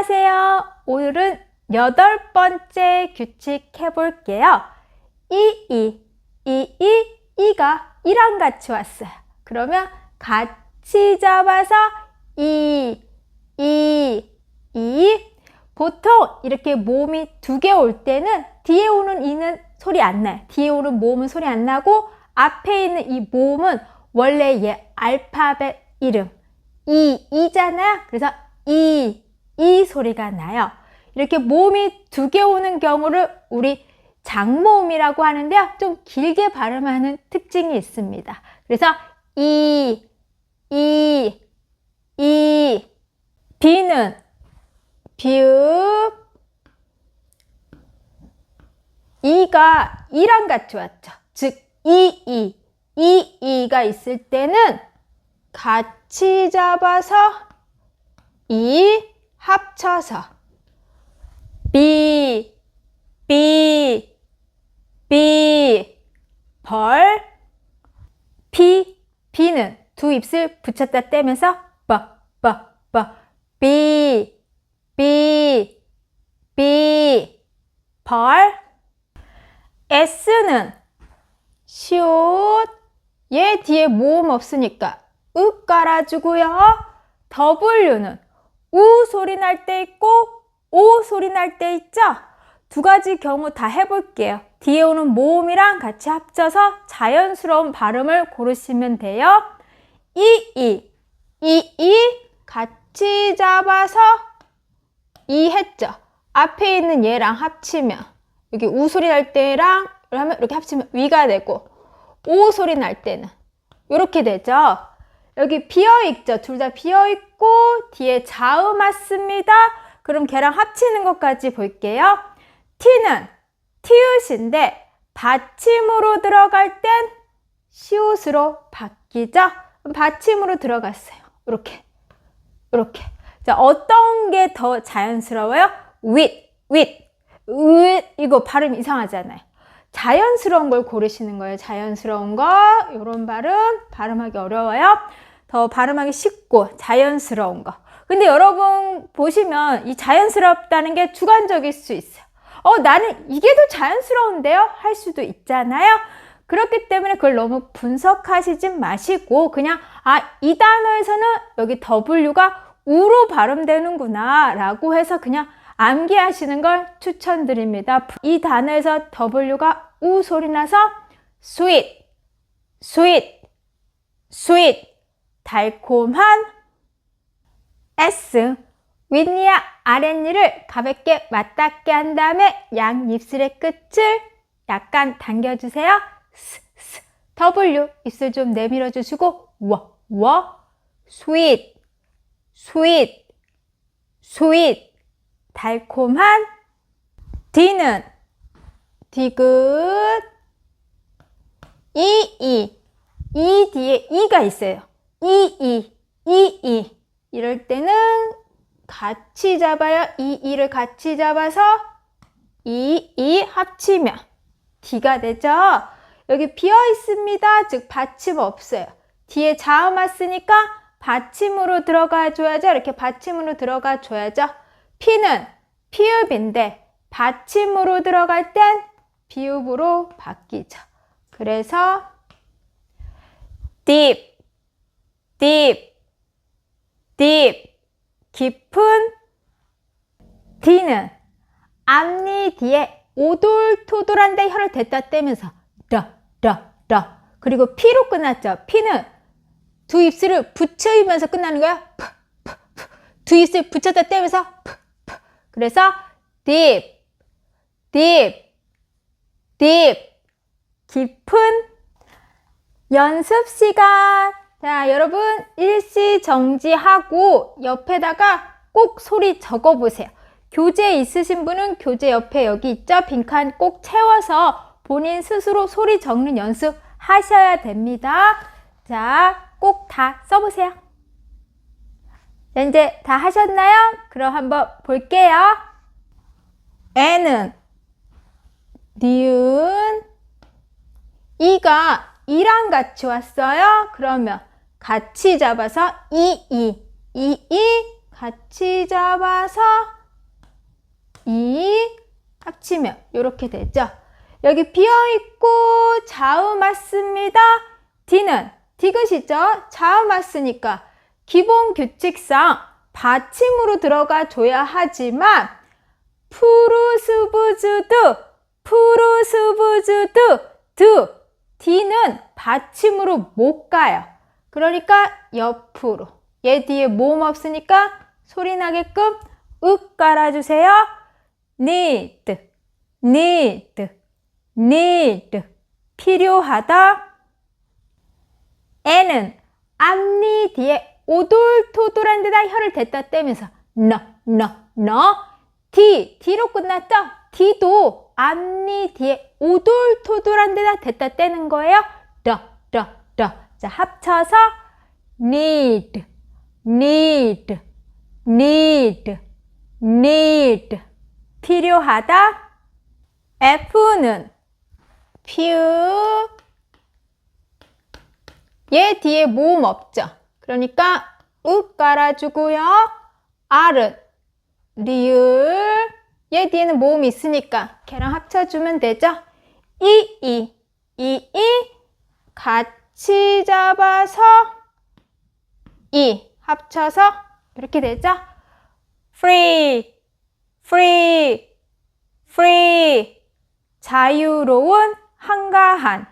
안녕하세요. 오늘은 여덟 번째 규칙 해볼게요. 이, 이, 이, 이, 이가 이랑 같이 왔어요. 그러면 같이 잡아서 이, 이, 이. 보통 이렇게 모음이 두 개 올 때는 뒤에 오는 이는 소리 안 나요. 뒤에 오는 모음은 소리 안 나고 앞에 있는 이 모음은 원래 얘 알파벳 이름 이, 이잖아요. 그래서 이, 이 소리가 나요. 이렇게 모음이 두 개 오는 경우를 우리 장모음이라고 하는데요. 좀 길게 발음하는 특징이 있습니다. 그래서 이, 이, 이, 비는 비읍, 이가 이랑 같이 왔죠. 즉, 이, 이, 이, 이가 있을 때는 같이 잡아서 이 합쳐서 비, 비, 비, 벌, 비, 비는 두 입술 붙였다 떼면서 버, 비, 비, 비, 벌, S는 시옷, 얘 뒤에 모음 없으니까 으 깔아주고요. W는 우 소리 날 때 있고 오 소리 날 때 있죠? 두 가지 경우 다 해볼게요. 뒤에 오는 모음이랑 같이 합쳐서 자연스러운 발음을 고르시면 돼요. 이, 이, 이, 이 같이 잡아서 이 했죠? 앞에 있는 얘랑 합치면 여기 우 소리 날 때랑 하면 이렇게 합치면 위가 되고 오 소리 날 때는 이렇게 되죠. 여기 비어 있죠. 둘 다 비어 있고 뒤에 자음 왔습니다. 그럼 걔랑 합치는 것까지 볼게요. t는 티읕인데 받침으로 들어갈 땐 시옷으로 바뀌죠. 받침으로 들어갔어요. 이렇게 이렇게. 자, 어떤 게 더 자연스러워요? with, with, with 이거 발음 이상하잖아요. 자연스러운 걸 고르시는 거예요. 자연스러운 거. 이런 발음 발음하기 어려워요. 더 발음하기 쉽고 자연스러운 거. 근데 여러분 보시면 이 자연스럽다는 게 주관적일 수 있어요. 어, 나는 이게 더 자연스러운데요? 할 수도 있잖아요. 그렇기 때문에 그걸 너무 분석하시지 마시고 그냥 아, 이 단어에서는 여기 W가 우로 발음되는구나 라고 해서 그냥 암기하시는 걸 추천드립니다. 이 단어에서 W가 우 소리 나서 sweet, sweet, sweet 달콤한 S 윗니와 아랫니를 가볍게 맞닿게 한 다음에 양 입술의 끝을 약간 당겨주세요. 스, 스, W 입술 좀 내밀어 주시고 워, 워, sweet, sweet, sweet 달콤한 D는 디귿 이, 이, 이 뒤에 이가 있어요. 이, 이, 이, 이. 이럴 때는 같이 잡아요. 이, 이를 같이 잡아서 이, 이 합치면 D가 되죠. 여기 비어 있습니다. 즉 받침 없어요. 뒤에 자음 왔으니까 받침으로 들어가 줘야죠. 이렇게 받침으로 들어가 줘야죠. P는 피읍인데 받침으로 들어갈 땐 비읍으로 바뀌죠. 그래서 deep, deep, deep, 깊은 D는 앞니 뒤에 오돌토돌한데 혀를 댔다 떼면서 라, 라, 라 그리고 P로 끝났죠. P는 두 입술을 붙여이면서 끝나는 거야. 푸, 푸, 푸. 두 입술 붙였다 떼면서 푸, 푸. 그래서 deep, deep, deep 깊은 연습 시간. 자, 여러분 일시 정지하고 옆에다가 꼭 소리 적어 보세요. 교재 있으신 분은 교재 옆에 여기 있죠? 빈칸 꼭 채워서 본인 스스로 소리 적는 연습 하셔야 됩니다. 자, 꼭 다 써보세요. 자, 이제 다 하셨나요? 그럼 한번 볼게요. 애는 니은 이가 이랑 같이 왔어요. 그러면 같이 잡아서 이, 이, 이, 이 같이 잡아서 이 합치면 이렇게 되죠. 여기 비어있고 자음 맞습니다. D는 디귿이죠. 자음 맞으니까 기본 규칙상 받침으로 들어가 줘야 하지만 푸르스부즈드 푸르스부즈드 드 D는 받침으로 못 가요. 그러니까 옆으로 얘 뒤에 모음 없으니까 소리 나게끔 윽 깔아주세요. need, need, need 필요하다. 애는 앞니 뒤에 오돌토돌한 데다 혀를 댔다 떼면서 no, no, no. D, D로 끝났죠? D도 앞니 뒤에 오돌토돌한 데다 댔다 떼는 거예요. 더, 더, 더. 자, 합쳐서 need, need, need, need 필요하다. F는 피읍 얘 뒤에 모음 없죠. 그러니까 윽 깔아주고요. R은 리을 얘 뒤에는 모음이 있으니까 걔랑 합쳐주면 되죠. 이, 이, 이, 이 같 이 잡아서 이 합쳐서 이렇게 되죠. free, free, free 자유로운 한가한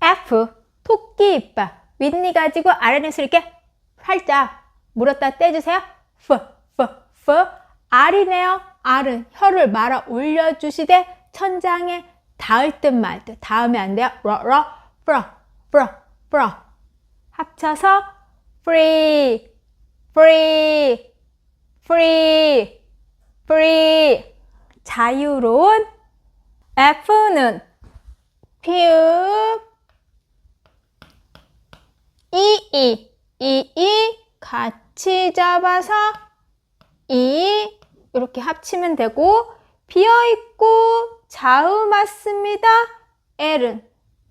F 토끼 이빨 윗니 가지고 아랫니를 이렇게 살짝 물었다 떼주세요. F, F, F R이네요. R은 혀를 말아 올려주시되 천장에 닿을 듯 말 듯 닿으면 안 돼요. 러, 러, 프로, 프로, 프로 합쳐서 free, free, free, free. 자유로운 F는 피읍 이이 이이. 같이 잡아서 이. 이렇게 합치면 되고 비어 있고 자음 맞습니다. L은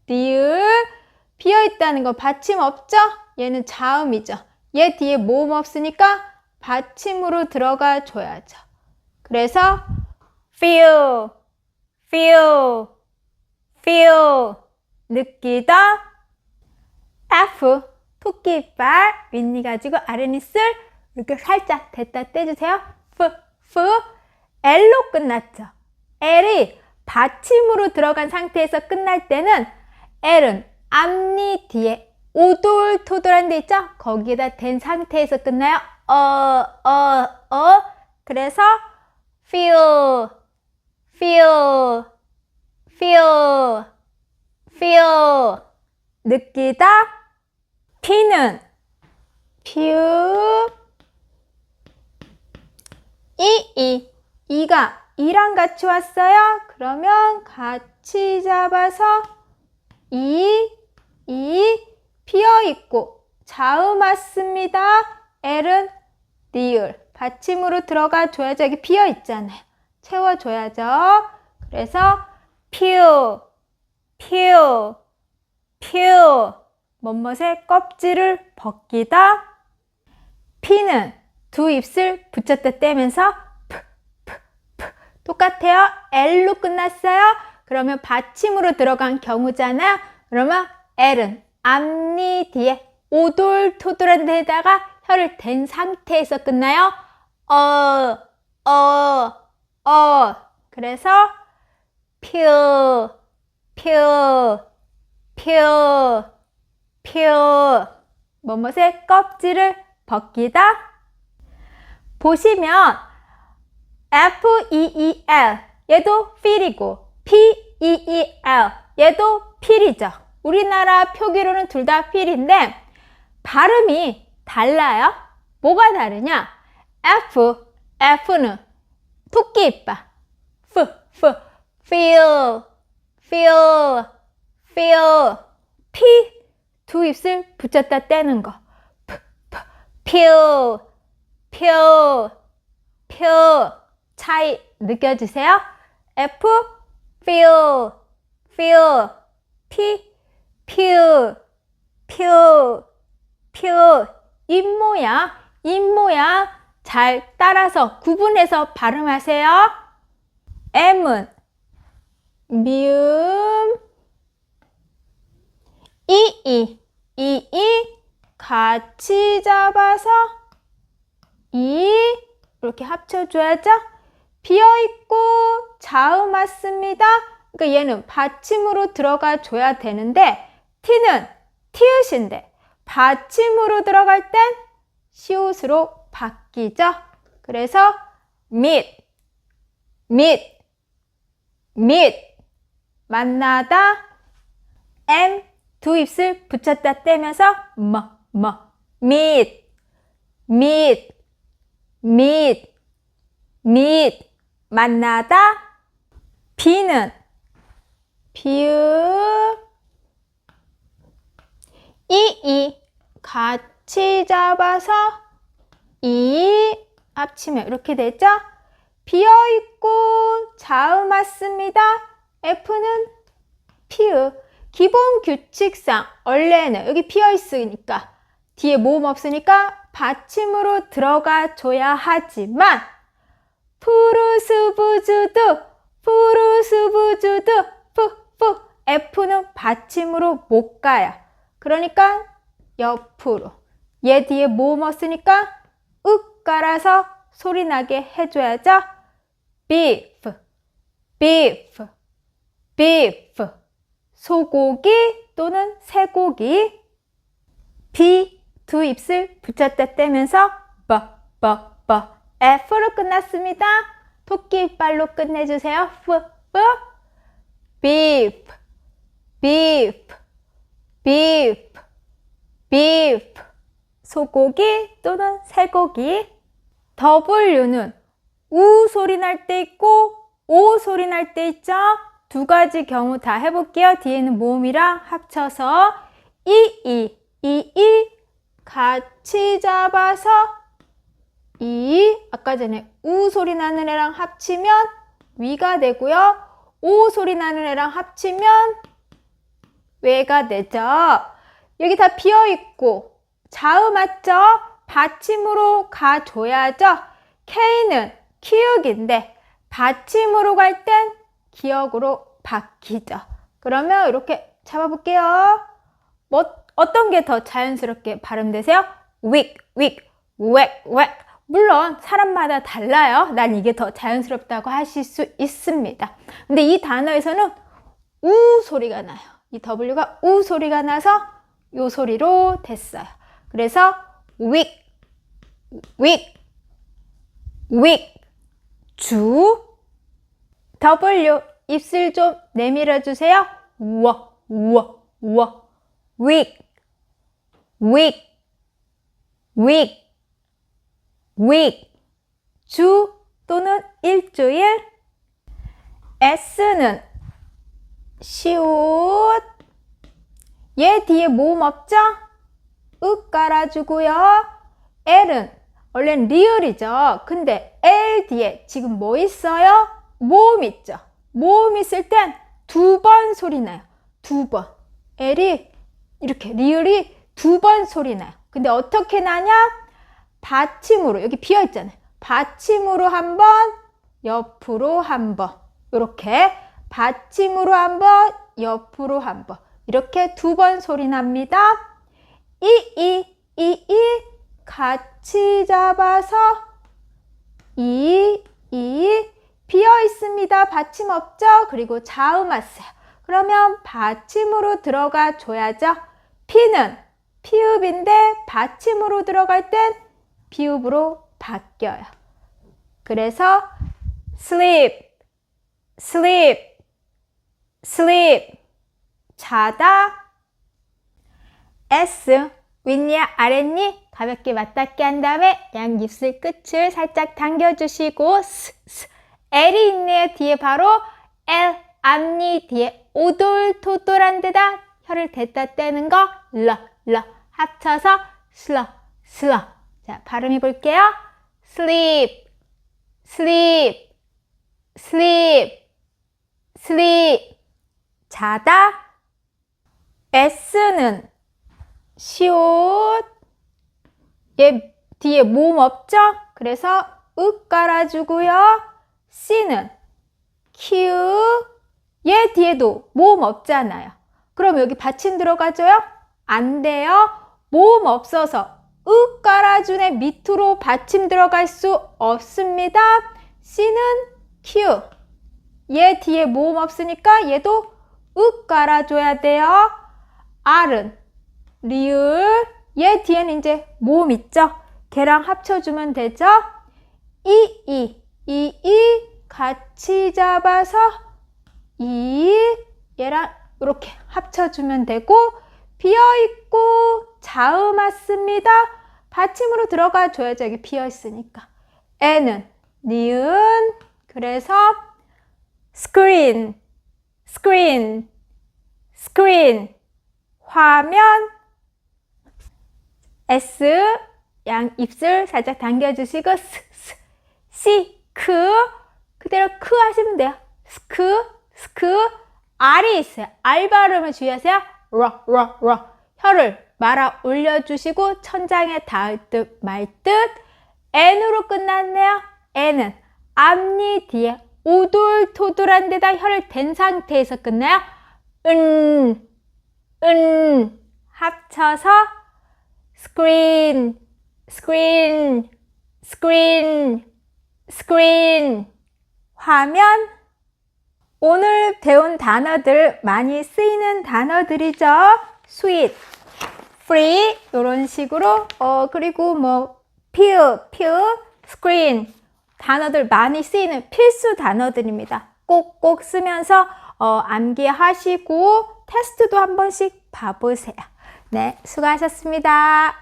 리을 비어 있다는 거 받침 없죠? 얘는 자음이죠. 얘 뒤에 모음 없으니까 받침으로 들어가 줘야죠. 그래서 feel, feel, feel 느끼다 F 토끼 이빨 윗니 가지고 아랫니슬 이렇게 살짝 댔다 떼주세요. F, F L로 끝났죠. L이 받침으로 들어간 상태에서 끝날 때는 L은 앞니 뒤에 오돌토돌한 데 있죠? 거기에다 댄 상태에서 끝나요. 어, 어, 어. 그래서 feel, feel, feel, feel. 느끼다. P는 피읍 이, 이. 이가 이랑 같이 왔어요. 그러면 같이 잡아서 이, 이 피어 있고 자음 왔습니다. L은 리을 받침으로 들어가 줘야죠. 여기 피어 있잖아요. 채워 줘야죠. 그래서 피우, 피우, 피우 멋멋의 껍질을 벗기다. 피는 두 입술 붙였다 떼면서 프, 프, 프. 똑같아요. L로 끝났어요. 그러면 받침으로 들어간 경우잖아요. 그러면 L은 앞니 뒤에 오돌토돌한 데다가 혀를 댄 상태에서 끝나요. 어, 어, 어. 그래서 퓨, 퓨, 퓨, 퓨. 뭐뭇의 껍질을 벗기다. 보시면 F-E-E-L 얘도 feel이고 P-E-E-L 얘도 feel이죠. 우리나라 표기로는 둘다 feel인데 발음이 달라요. 뭐가 다르냐? F, F는 토끼 이빨 F, F, feel, feel, feel P, 두 입술 붙였다 떼는 거 P, P, feel, 표, 표 차이 느껴지세요? F, feel, feel, P, 퓨, 퓨, 퓨 입 모양 입 모양 잘 따라서 구분해서 발음하세요. M은 미음 이이 이이 같이 잡아서 이 이렇게 합쳐줘야죠. 비어있고 자음 왔습니다. 그러니까 얘는 받침으로 들어가 줘야 되는데 t는 티읕인데 받침으로 들어갈 땐 시옷으로 바뀌죠. 그래서 및, 및, 및 만나다 m 두 입술 붙였다 떼면서 뭐, 뭐, 및, 및, 및, 및 만나다 비는 비읍 이이 같이 잡아서 이 합치면 이렇게 되죠? 비어 있고 자음 왔습니다. F는 피읍 기본 규칙상 원래는 여기 비어 있으니까 뒤에 모음 없으니까 받침으로 들어가 줘야 하지만 푸르스부주드 푸르스부주드 푸푸 F는 받침으로 못 가요. 그러니까 옆으로 얘 뒤에 모음 없으니까 윽 깔아서 소리 나게 해줘야죠. beef, beef, beef 소고기 또는 쇠고기 B 두 입술 붙였다 떼면서 버, 버, 버 F로 끝났습니다. 토끼 이빨로 끝내주세요. F, F beef, beef, beef, beef 소고기 또는 쇠고기 W는 우 소리 날 때 있고 오 소리 날 때 있죠. 두 가지 경우 다 해볼게요. 뒤에는 모음이랑 합쳐서 이, 이, 이, 이 같이 잡아서 이 아까 전에 우 소리 나는 애랑 합치면 위가 되고요. 오 소리 나는 애랑 합치면 외가 되죠. 여기 다 비어 있고 자음 맞죠? 받침으로 가줘야죠. K는 키읔인데 받침으로 갈 땐 기억으로 바뀌죠. 그러면 이렇게 잡아볼게요. 뭐 어떤 게 더 자연스럽게 발음되세요? weak, weak, whack, whack. 물론 사람마다 달라요. 난 이게 더 자연스럽다고 하실 수 있습니다. 근데 이 단어에서는 우 소리가 나요. 이 W가 우 소리가 나서 요 소리로 됐어요. 그래서 weak, weak, weak, 주, W 입술 좀 내밀어 주세요. 우와, 우와, 우와. weak, weak, weak, week, 주 또는 일주일. S는 시옷. 얘 뒤에 모음 없죠? 으 깔아주고요. L은 원래는 리을이죠. 근데 L 뒤에 지금 뭐 있어요? 모음 있죠. 모음 있을 땐 두 번 소리 나요. 두 번. L이 이렇게 리을이 두 번 소리 나요. 근데 어떻게 나냐? 받침으로 여기 비어 있잖아요. 받침으로 한 번, 옆으로 한 번. 이렇게 받침으로 한 번, 옆으로 한 번. 이렇게 두 번 소리 납니다. 이, 이, 이, 이 같이 잡아서 이, 이 비어 있습니다. 받침 없죠? 그리고 자음 왔어요. 그러면 받침으로 들어가 줘야죠. 피는 피읍인데 받침으로 들어갈 땐 비읍으로 바뀌어요. 그래서 sleep, sleep, sleep 자다 S 윗니 아랫니 가볍게 맞닿게 한 다음에 양 입술 끝을 살짝 당겨주시고 스, 스. L이 있네요. 뒤에 바로 L 앞니 뒤에 오돌토돌한 데다 혀를 댔다 떼는 거 러, 러 합쳐서 슬러, 슬러 자 발음해 볼게요. sleep, sleep, sleep, sleep 자다 S는 시옷 얘 뒤에 모음 없죠? 그래서 윽 깔아주고요. C는 Q. 얘 뒤에도 모음 없잖아요. 그럼 여기 받침 들어가줘요? 안 돼요. 모음 없어서 윽 깔아준의 밑으로 받침 들어갈 수 없습니다. C는 Q. 얘 뒤에 모음 없으니까 얘도 윽 깔아줘야 돼요. R은 리을. 얘 뒤에는 이제 모음 있죠? 걔랑 합쳐주면 되죠? 이, 이, 이, 이 같이 잡아서 이 얘랑 이렇게 합쳐주면 되고 비어있고 자음 왔습니다. 받침으로 들어가 줘야죠. 여기 비어있으니까. 애는 니은 그래서 스크린 스크린 스크린 화면 S 양 입술 살짝 당겨주시고 스, 스, 시, 크 그대로 크 하시면 돼요. 스크, 스크 R이 있어요. R 발음을 주의하세요. 러, 러, 러 혀를 말아 올려주시고 천장에 닿을 듯 말 듯 N으로 끝났네요. N은 앞니 뒤에 오돌토돌한 데다 혀를 댄 상태에서 끝나요. 은, 은 합쳐서 스크린, 스크린, 스크린, 스크린, 화면. 오늘 배운 단어들 많이 쓰이는 단어들이죠. sweet, 이런 식으로 어 그리고 뭐 pew, pew, 단어들 많이 쓰이는 필수 단어들입니다. 꼭꼭 쓰면서 어, 암기하시고 테스트도 한 번씩 봐보세요. 네, 수고하셨습니다.